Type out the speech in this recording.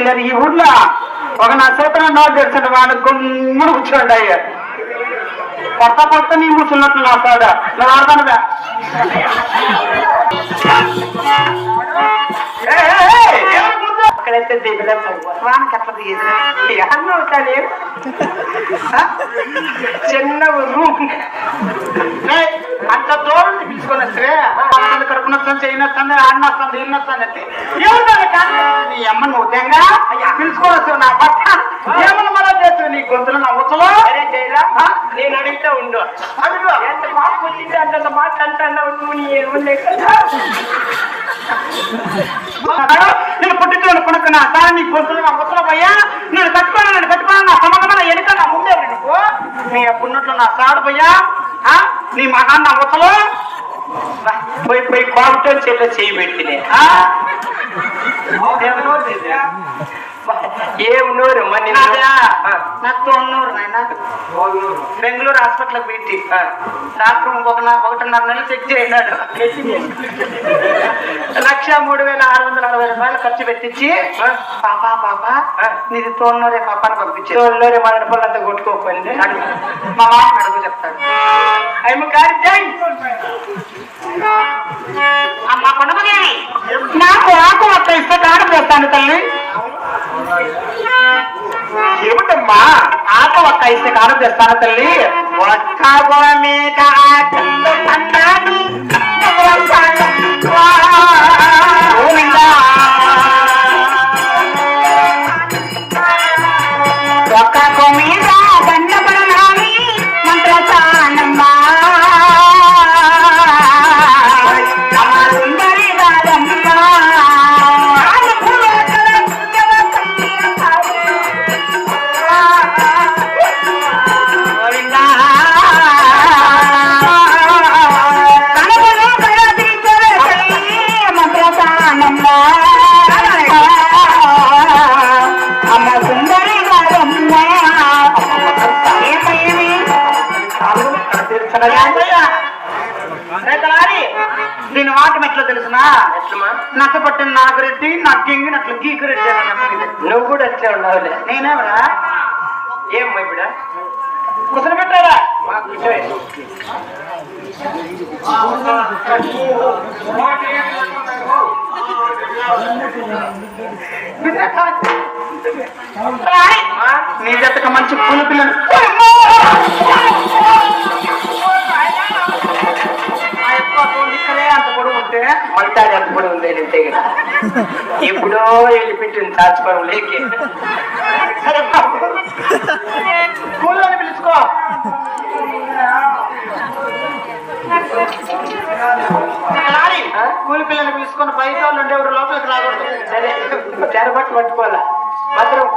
లేదు ఈ ఊర్లో ఒక నా సూత్రం నోట్ తెచ్చిన వాడు గుమ్ముడు కూర్చోండి అయ్యా. కొత్త కొత్త నీ ముసున్నట్లు నా సాడ. నువ్వు ఆడతానుగా. అక్కడైతే దిగులే వానికి దిగదు కానీ చిన్న రూమ్ అంత దూరం తీసుకొని వస్తే అసలు కడుపున వస్తుంది చేయని అంటే ఏముంటుంది కానీ పిలుచుకొని వస్తావు నా పట్ట ఏమన్నా మళ్ళా చేస్తావు? నీ గొంతులు నా ఉచ్చలో? నేను అడిగితే ఉండు. ఎంత మాట వచ్చింది అంత మాట అంటున్నావు నువ్వు నీ ఏముండే నేను పుట్టించు కొనుక్కున్నా సార్ నీ గొంతులు నా ఉచ్చలో పోయా? నేను కట్టుకోను నేను కట్టుకోను నా సంబంధం నా ఎనుక నా ముందే నువ్వు నీ పున్నట్లు నా సాడు పోయా? నీ మగా నా ఉచ్చలో పోయి పోయి కోపతో చెట్ల చేయి పెట్టినే ఆ? ఏం నోరు? నాకు తొన్నూరు నాయన. బెంగళూరు హాస్పిటల్ పెట్టి డాక్టర్ ఒక నా- ఒకటిన్నర నెలలు చెక్ చేయన్నాడు లక్ష మూడు వేల ఆరు వందల అరవై రూపాయలు ఖర్చు పెట్టించి పాప పాప నీది తోన్నూరే పాపాని పంపించారు తోళ్ళోరి మదన పళ్ళు అంతా కొట్టుకోకండి మా మామ అడుగు చెప్తాడు. అయ్యమ్మ జై. అమ్మ కొనమదేవి నాకు ఆకు ఒక్క ఇస్తే కాడు చేస్తాను తల్లి. ఏమిటమ్మా? ఆకు ఒక్క ఇస్తే కారం చేస్తాను తల్లి? ఒక్క గోడ మీద మంత్రసానమ్మా దీని వాటం ఎట్లా తెలుసునా నక్క పట్టిన నాగరెడ్డి నా గింగిన అట్లా అని నువ్వు కూడా వచ్చే ఉన్నావులే నేనేమరా ఏం ఇప్పుడు కుసలు పెట్టారా మాకు నీ జతక మంచి పూల పిల్లలు అంత పొడవు ఉంటే మంటాడు ఎంత కూడా ఉంది అంతే కదా ఎప్పుడో వెళ్ళిపెట్టింది దాచుకోవడం లేకే కూలి పిల్లలు తీసుకొని వాళ్ళు ఉండేవారు లోపలికి రాకూడదు. సరే చెరబట్టు పట్టుకోవాలా? భద్రం.